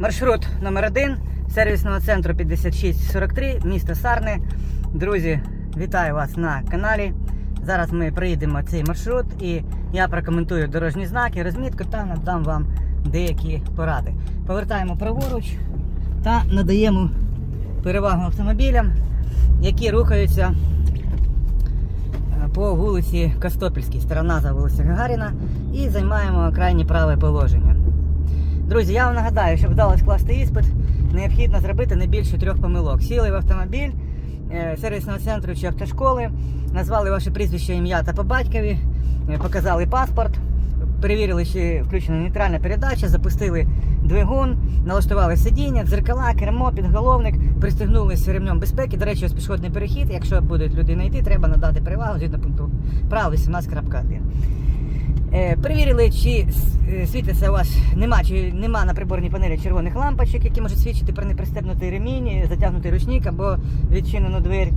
Маршрут номер 1 сервісного центру 5643, місто Сарни. Друзі, вітаю вас на каналі. Зараз ми проїдемо цей маршрут і я прокоментую дорожні знаки, розмітку та надам вам деякі поради. Повертаємо праворуч та надаємо перевагу автомобілям, які рухаються е, по вулиці Костопільській, сторона за вулиця Гагаріна, і займаємо крайнє праве положення. Друзі, я вам нагадаю, щоб вдалося скласти іспит, необхідно зробити не більше трьох помилок. Сіли в автомобіль е, сервісного центру чи автошколи, назвали ваше прізвище, ім'я та по батькові, е, показали паспорт, перевірили, чи включена нейтральна передача, запустили двигун, налаштували сидіння, дзеркала, кермо, підголовник, пристегнулися ремнем безпеки. До речі, ось пішохідний перехід. Якщо буде людина йти, треба надати перевагу згідно пункту прав 18.1. Е, Перевірили, чи е, світиться у вас нема, чи нема на приборній панелі червоних лампочок, які можуть свідчити про непристебнутий ремінь, затягнутий ручник або відчинену двері.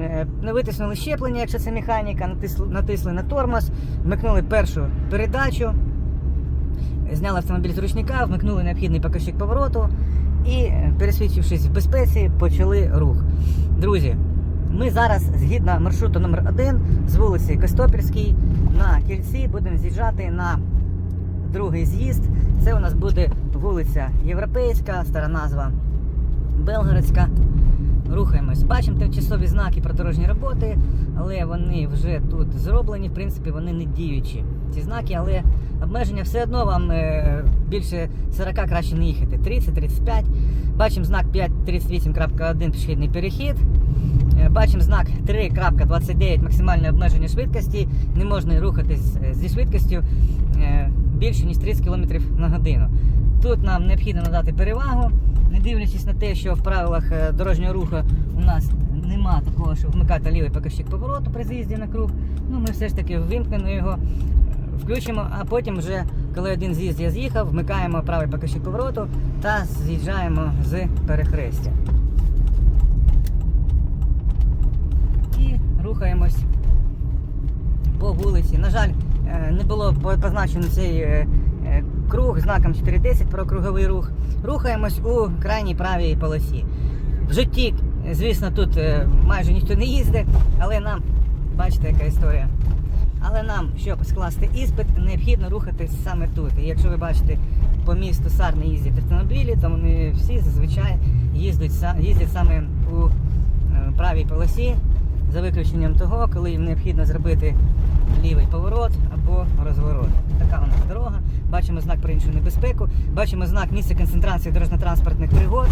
Е, ну, Витиснули щеплення, якщо це механіка, натисли, натисли на тормоз, вмикнули першу передачу, зняли автомобіль з ручника, вмикнули необхідний показчик повороту і, е, пересвідчившись в безпеці, почали рух. Друзі, ми зараз, згідно маршруту номер 1 з вулиці Костопільській на кільці будемо з'їжджати на другий з'їзд. Це у нас буде вулиця Європейська, стара назва Белгородська. Рухаємось. Бачимо тимчасові знаки про дорожні роботи, але вони вже тут зроблені. В принципі, вони не діючі. Ці знаки, але обмеження все одно вам е, більше 40 краще не їхати. 30-35. Бачимо знак 538.1 пішохідний перехід. Е, Бачимо знак 3.29 максимальне обмеження швидкості. Не можна рухатись е, зі швидкістю е, більше ніж 30 км на годину. Тут нам необхідно надати перевагу, не дивлячись на те, що в правилах дорожнього руху у нас нема такого, щоб вмикати лівий показчик повороту при з'їзді на круг. Ну ми все ж таки вимкнемо його, включимо, а потім вже, коли один з'їзд я з'їхав, вмикаємо правий показчик повороту та з'їжджаємо з перехрестя. і рухаємось по вулиці. На жаль, е, не було позначено цей е, е, круг знаком 410 про круговий рух. Рухаємось у крайній правій полосі. В житті, звісно, тут майже ніхто не їздить, але нам, бачите, яка історія. Але нам, щоб скласти іспит, необхідно рухатись саме тут. І якщо ви бачите, по місту Сарни їздять автомобілі, то вони всі зазвичай їздять, їздять саме у правій полосі, за виключенням того, коли їм необхідно зробити лівий поворот або розворот. Така у нас дорога. Бачимо знак про іншу небезпеку, бачимо знак місця концентрації дорожньо-транспортних пригод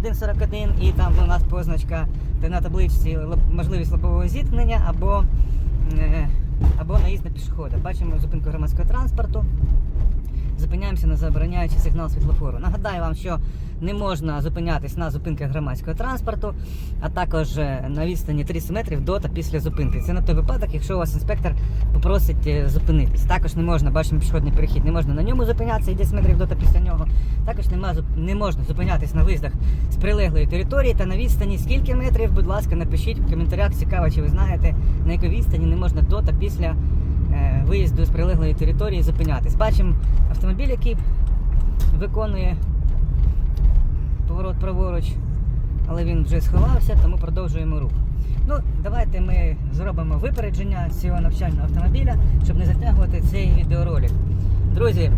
1.41 і там у нас позначка де на табличці можливість лобового зіткнення або, е, або наїзд на пішохода. Бачимо зупинку громадського транспорту. Зупиняємося на забороняючий сигнал світлофору. Нагадаю вам, що не можна зупинятись на зупинках громадського транспорту, а також е, на відстані 30 метрів до та після зупинки. Це на той випадок, якщо у вас інспектор попросить е, зупинитись. Також не можна, бачимо пішохідний перехід, не можна на ньому зупинятися і 10 метрів до та після нього. Також нема, не можна зупинятись на виїздах з прилеглої території та на відстані скільки метрів, будь ласка, напишіть в коментарях, цікаво, чи ви знаєте, на якій відстані не можна до та після виїзду з прилеглої території зупинятись. Бачимо автомобіль, який виконує поворот праворуч, але він вже сховався, тому продовжуємо рух. Ну, давайте ми зробимо випередження цього навчального автомобіля, щоб не затягувати цей відеоролик. Друзі,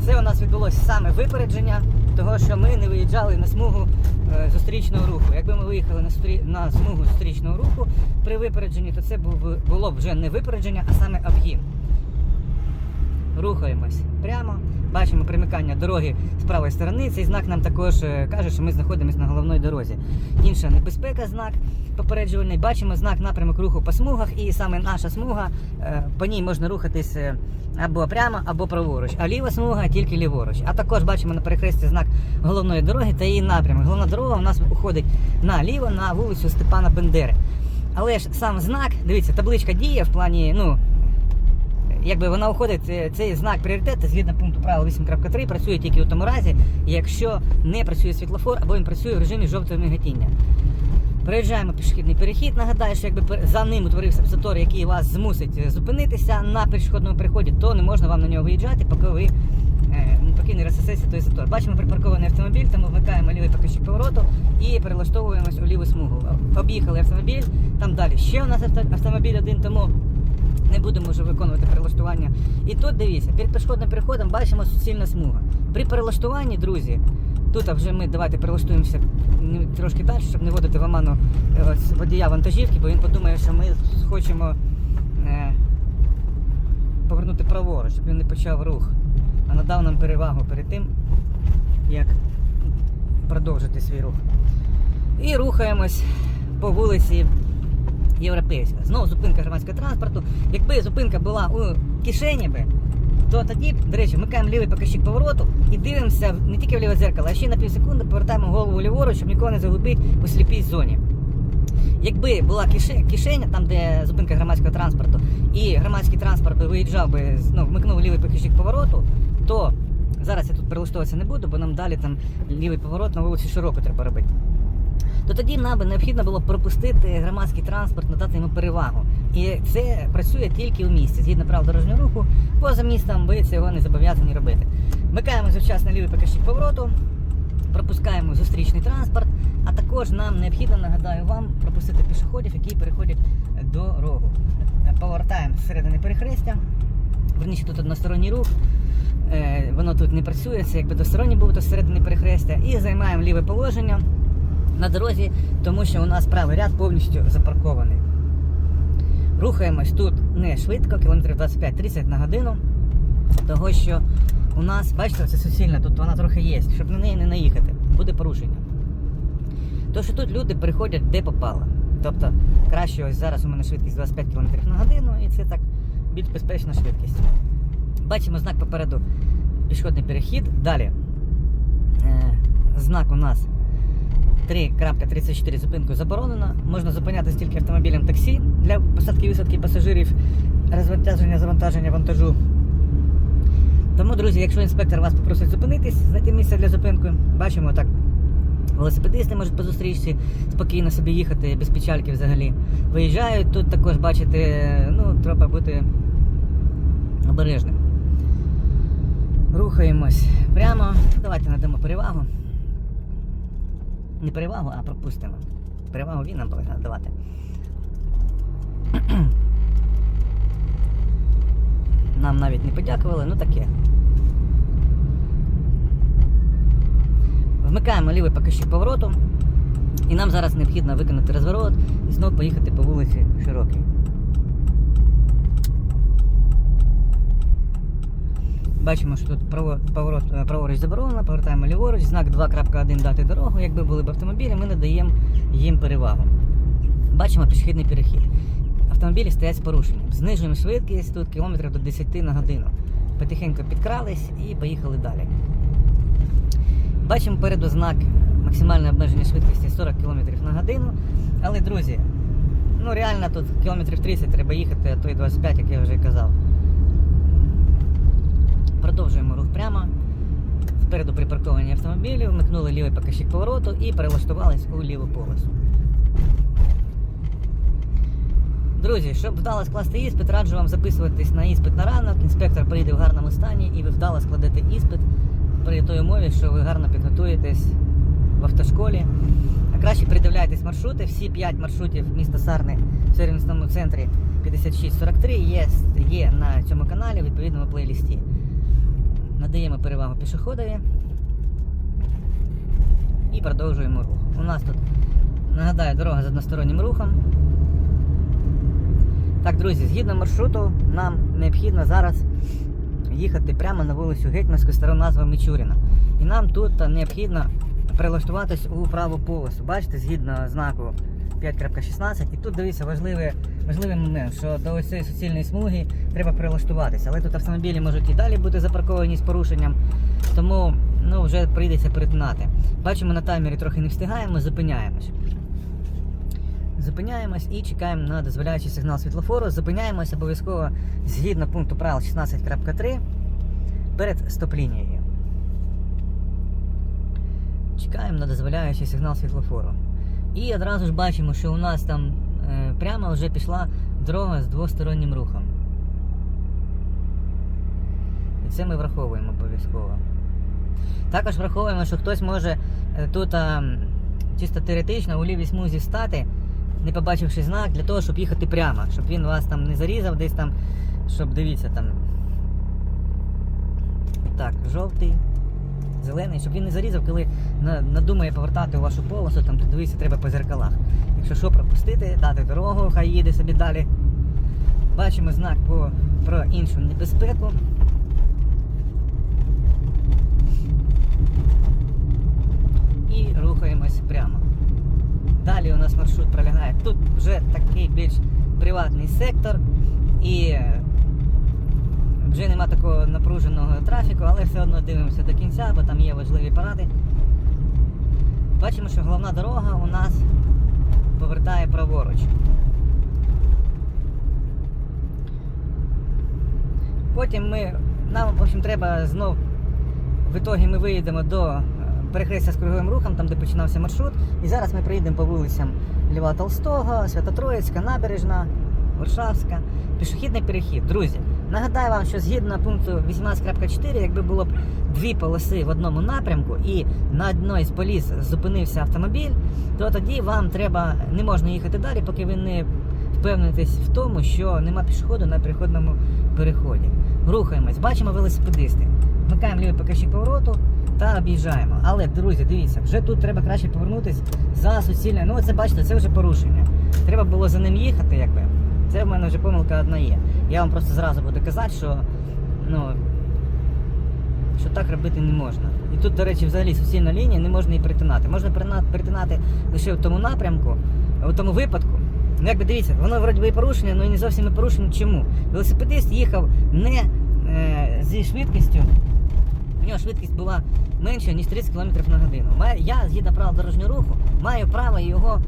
це у нас відбулося саме випередження, того що ми не виїжджали на смугу е, зустрічного руху. Якби ми виїхали на, стрі... на смугу зустрічного руху при випередженні, то це було б вже не випередження, а саме обгін. Рухаємось прямо. Бачимо примикання дороги з правої сторони. Цей знак нам також е, каже, що ми знаходимося на головній дорозі. Інша небезпека, знак попереджувальний. Бачимо знак напрямок руху по смугах, і саме наша смуга, е, по ній можна рухатись е, або прямо, або праворуч. А ліва смуга тільки ліворуч. А також бачимо на перехресті знак головної дороги та її напрямок. Головна дорога у нас уходить наліво на вулицю Степана Бендери. Але ж сам знак, дивіться, табличка діє в плані, ну, якби вона уходить, е, цей знак пріоритету згідно пункту правил 8.3 працює тільки у тому разі, якщо не працює світлофор або він працює в режимі жовтого миготіння. Проїжджаємо пішохідний перехід. Нагадаю, що якби за ним утворився затор, який вас змусить е, зупинитися на пішохідному переході, то не можна вам на нього виїжджати, поки ви е, е, покійний той затор. Бачимо припаркований автомобіль, тому вмикаємо лівий покажчик повороту і перелаштовуємось у ліву смугу. Об'їхали автомобіль, там далі ще у нас автомобіль один, тому не будемо вже виконувати перелаштування. І тут дивіться, перед пішохідним переходом бачимо суцільна смуга. При перелаштуванні, друзі, тут вже ми давайте перелаштуємося ну, трошки далі, щоб не вводити в оману е, водія вантажівки, бо він подумає, що ми хочемо е, повернути праворуч, щоб він не почав рух, а надав нам перевагу перед тим, як продовжити свій рух. І рухаємось по вулиці Європейська. Знову зупинка громадського транспорту. Якби зупинка була у кишені би, то тоді, до речі, вмикаємо лівий покажчик повороту і дивимося не тільки в ліве дзеркало, а ще на півсекунди повертаємо голову ліворуч, щоб нікого не загубити у сліпій зоні. Якби була кишеня, там де зупинка громадського транспорту, і громадський транспорт би виїжджав би, ну, вмикнув лівий покажчик повороту, то зараз я тут перелаштовуватися не буду, бо нам далі там лівий поворот на вулиці широко треба робити то тоді нам би необхідно було пропустити громадський транспорт, надати йому перевагу. І це працює тільки у місті. Згідно правил дорожнього руху, поза містом ви цього не зобов'язані робити. Вмикаємо завчасно лівий покажчик повороту, пропускаємо зустрічний транспорт, а також нам необхідно, нагадаю вам, пропустити пішоходів, які переходять дорогу. Повертаємо зсередини перехрестя. Верніше тут односторонній рух. Е, воно тут не працює, це якби двосторонній був до середини перехрестя. І займаємо ліве положення на дорозі, тому що у нас правий ряд повністю запаркований. Рухаємось тут не швидко, кілометрів 25-30 на годину. Того що у нас, бачите, це суцільна, тут вона трохи є, щоб на неї не наїхати, буде порушення. То що тут люди переходять де попало. Тобто краще ось зараз у мене швидкість 25 км на годину і це так більш безпечна швидкість. Бачимо знак попереду пішохідний перехід. Далі е, знак у нас 3.34 зупинку заборонено. Можна зупинятися тільки автомобілем таксі для посадки і висадки пасажирів, розвантаження, завантаження вантажу. Тому, друзі, якщо інспектор вас попросить зупинитись, знайти місце для зупинки, бачимо так. Велосипедисти можуть по зустрічці спокійно собі їхати без печальки взагалі. Виїжджають, тут також бачите, ну, треба бути обережним. Рухаємось прямо. Давайте надамо перевагу. Не перевагу, а пропустимо. Перевагу він нам повинен давати. Нам навіть не подякували, ну таке. Вмикаємо лівий покажчик повороту. І нам зараз необхідно виконати розворот і знову поїхати по вулиці Широкій. Бачимо, що тут поворот е, праворуч заборонено, повертаємо ліворуч, знак 2.1 дати дорогу. Якби були б автомобілі, ми надаємо їм перевагу. Бачимо пішохідний перехід. Автомобілі стоять з порушенням. Знижуємо швидкість тут кілометрів до 10 на годину. Потихеньку підкрались і поїхали далі. Бачимо переду знак максимальне обмеження швидкості 40 км на годину. Але, друзі, ну реально тут кілометрів 30 треба їхати, а то і 25, як я вже казав. Продовжуємо рух прямо. Спереду припарковані автомобілі, вмикнули лівий покажчик повороту і перелаштувались у ліву полосу. Друзі, щоб вдало скласти іспит, раджу вам записуватись на іспит на ранок. Інспектор прийде в гарному стані і ви вдало складете іспит при той умові, що ви гарно підготуєтесь в автошколі. А краще придивляйтесь маршрути. Всі 5 маршрутів міста Сарни в сервісному центрі 5643 є, є на цьому каналі в відповідному плейлісті. Надаємо перевагу пішоходові і продовжуємо рух. У нас тут, нагадаю, дорога з одностороннім рухом. Так, друзі, згідно маршруту, нам необхідно зараз їхати прямо на вулицю Гетьманську стару назва Мічуріна. І нам тут необхідно прилаштуватись у праву полосу. Бачите, згідно знаку 5.16. І тут дивіться важливий, важливий момент, що до ось цієї суцільної смуги треба прилаштуватися. Але тут автомобілі можуть і далі бути запарковані з порушенням, тому ну, вже прийдеться перетинати. Бачимо, на таймері трохи не встигаємо, зупиняємось. Зупиняємось і чекаємо на дозволяючий сигнал світлофору. Зупиняємось обов'язково згідно пункту правил 16.3 перед стоп-лінією. Чекаємо на дозволяючий сигнал світлофору. І одразу ж бачимо, що у нас там прямо вже пішла дорога з двостороннім рухом. І це ми враховуємо обов'язково. Також враховуємо, що хтось може е, тут чисто теоретично у лівій смузі стати, не побачивши знак, для того, щоб їхати прямо, щоб він вас там не зарізав десь там, щоб дивіться там. Так, жовтий, зелений, щоб він не зарізав, коли надумає повертати у вашу полосу, там дивіться, треба по зеркалах. Якщо що пропустити, дати дорогу, хай їде собі далі. Бачимо знак по, про іншу небезпеку. І рухаємось прямо. Далі у нас маршрут пролягає. Тут вже такий більш приватний сектор і вже нема такого напруженого трафіку, але все одно дивимося до кінця, бо там є важливі паради. Бачимо, що головна дорога у нас повертає праворуч. Потім ми, нам, в общем, треба знов, в ітогі ми виїдемо до е, перехрестя з круговим рухом, там де починався маршрут. І зараз ми приїдемо по вулицям Льва Толстого, Свято-Троїцька, Набережна, Варшавська, пішохідний перехід. Друзі, нагадаю вам, що згідно пункту 18.4, якби було б дві полоси в одному напрямку і на одній з поліс зупинився автомобіль, то тоді вам треба не можна їхати далі, поки ви не впевнитесь в тому, що нема пішоходу на переходному переході. Рухаємось, бачимо велосипедисти. Вмикаємо лівий покажчик повороту та об'їжджаємо. Але, друзі, дивіться, вже тут треба краще повернутись за суцільне. Ну, це бачите, це вже порушення. Треба було за ним їхати, якби. Це в мене вже помилка одна є. Я вам просто зразу буду казати, що ну, що так робити не можна. І тут, до речі, взагалі суцільна лінія не можна її перетинати. Можна перетинати лише в тому напрямку, в тому випадку. Ну, якби дивіться, воно вроді би і порушення, але не зовсім і порушення. Чому? Велосипедист їхав не е, зі швидкістю. У нього швидкість була менша, ніж 30 км на годину. Я, згідно правил дорожнього руху, маю право його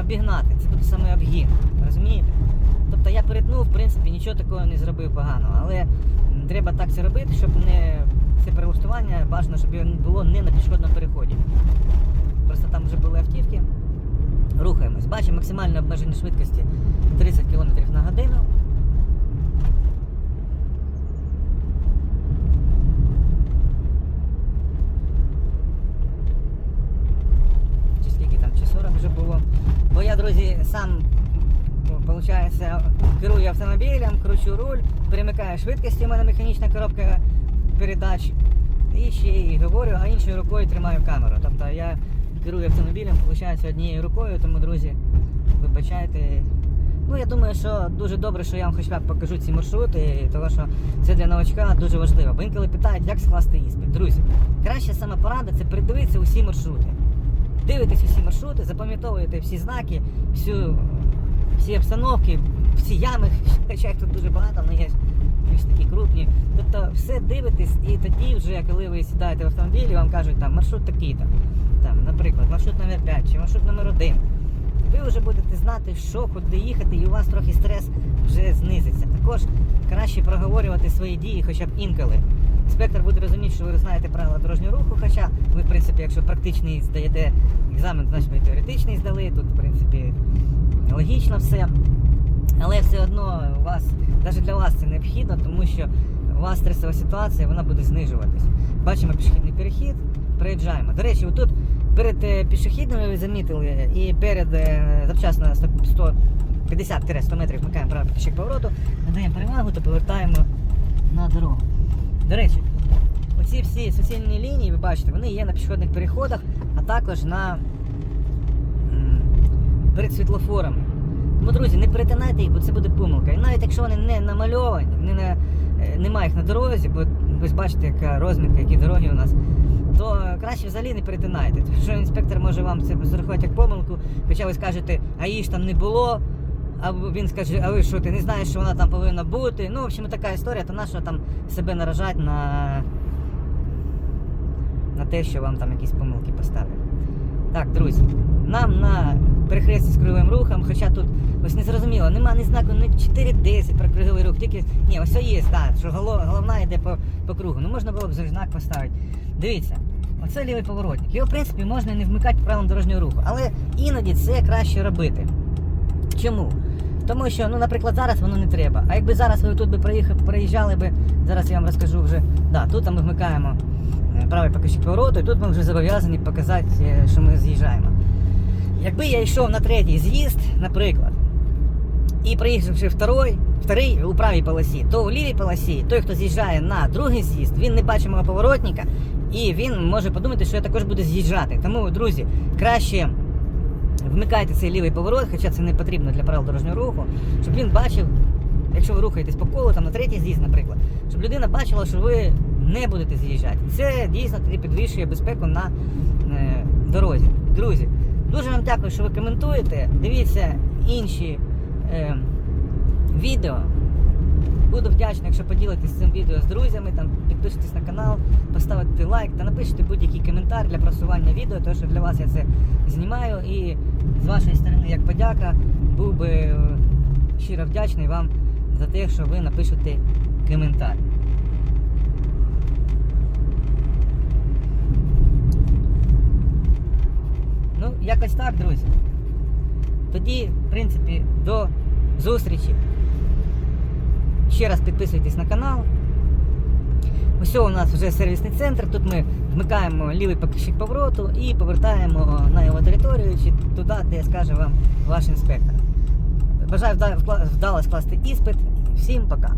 обігнати. Це буде саме обгін. Розумієте? Тобто я перетнув, в принципі, нічого такого не зробив поганого. Але треба так це робити, щоб не це перелаштування бажано, щоб було не на пішохідному переході. Просто там вже були автівки. Рухаємось. Бачимо максимальне обмеження швидкості 30 км на годину. Чи скільки там, чи 40 вже було. Бо я, друзі, сам, виходить, керую автомобілем, кручу руль, перемикаю швидкості, у мене механічна коробка передач. І ще й говорю, а іншою рукою тримаю камеру. Тобто я керую автомобілем, виходить, однією рукою, тому, друзі, вибачайте. Ну, я думаю, що дуже добре, що я вам хоча б покажу ці маршрути, тому що це для новачка дуже важливо. Бо інколи питають, як скласти іспит. Друзі, краща сама порада це передивитися усі маршрути. Дивитесь усі маршрути, запам'ятовуєте всі знаки, всю, всі обстановки, всі ями, хоча їх тут дуже багато, але є більш такі крупні. Тобто все дивитесь, і тоді вже, коли ви сідаєте в автомобілі, вам кажуть, там маршрут такий-то. Там, наприклад, маршрут номер 5 чи маршрут номер 1 ви вже будете знати, що куди їхати, і у вас трохи стрес вже знизиться. Також краще проговорювати свої дії, хоча б інколи. Інспектор буде розуміти, що ви знаєте правила дорожнього руху, хоча ви, в принципі, якщо практичний здаєте екзамен, значить ви теоретичний здали. Тут, в принципі, логічно все. Але все одно у вас, навіть для вас це необхідно, тому що у вас стресова ситуація вона буде знижуватись. Бачимо пішохідний перехід, переїжджаємо. До речі, отут перед е, пішохідними ви замітили і перед е, завчасно 150-100 метрів вмикаємо правий пішик повороту, надаємо перевагу та повертаємо на дорогу. До речі, оці всі суцільні лінії, ви бачите, вони є на пішохідних переходах, а також на перед світлофорами. Ну, друзі, не перетинайте їх, бо це буде помилка. І навіть якщо вони не намальовані, не на, е, немає їх на дорозі, бо ви бачите, яка розмітка, які дороги у нас, то краще взагалі не перетинайте. Тому що інспектор може вам це зарахувати як помилку, хоча ви скажете, а її ж там не було. А він скаже, а ви що, ти не знаєш, що вона там повинна бути. Ну, в общем, така історія, то нащо там себе наражати на, на те, що вам там якісь помилки поставлять. Так, друзі, нам на перехресті з кривим рухом, хоча тут ось не зрозуміло, нема ні знаку, ні 4.10 про круговий рух, тільки ні, ось є, так, що голов- головна йде по, по кругу. Ну можна було б знак поставити. Дивіться, оце лівий поворотник. Його, в принципі, можна не вмикати правилам дорожнього руху, але іноді це краще робити. Чому? Тому що, ну, наприклад, зараз воно не треба. А якби зараз ви тут би проїхали, проїжджали би, зараз я вам розкажу вже. Да, тут ми вмикаємо е, правий покажчик повороту, і тут ми вже зобов'язані показати, е, що ми з'їжджаємо. Якби я йшов на третій з'їзд, наприклад, і приїхавши второй, вторий у правій полосі, то у лівій полосі той, хто з'їжджає на другий з'їзд, він не бачить мого поворотника, і він може подумати, що я також буду з'їжджати. Тому, друзі, краще вмикайте цей лівий поворот, хоча це не потрібно для правил дорожнього руху, щоб він бачив, якщо ви рухаєтесь по колу, там на третій з'їзд, наприклад, щоб людина бачила, що ви не будете з'їжджати. Це дійсно тоді підвищує безпеку на е, дорозі. Друзі, дуже вам дякую, що ви коментуєте. Дивіться інші е, відео. Буду вдячний, якщо поділитесь цим відео з друзями, там підпишитесь на канал, поставите лайк та напишіть будь-який коментар для просування відео, тому що для вас я це знімаю. І з вашої сторони, як подяка, був би е, щиро вдячний вам за те, що ви напишете коментар. Ну, якось так, друзі. Тоді, в принципі, до зустрічі. Ще раз підписуйтесь на канал. Ось у нас вже сервісний центр. Тут ми вмикаємо лівий покищик повороту і повертаємо на його територію чи туди, де скаже вам ваш інспектор. Бажаю вдалося скласти іспит. Всім пока.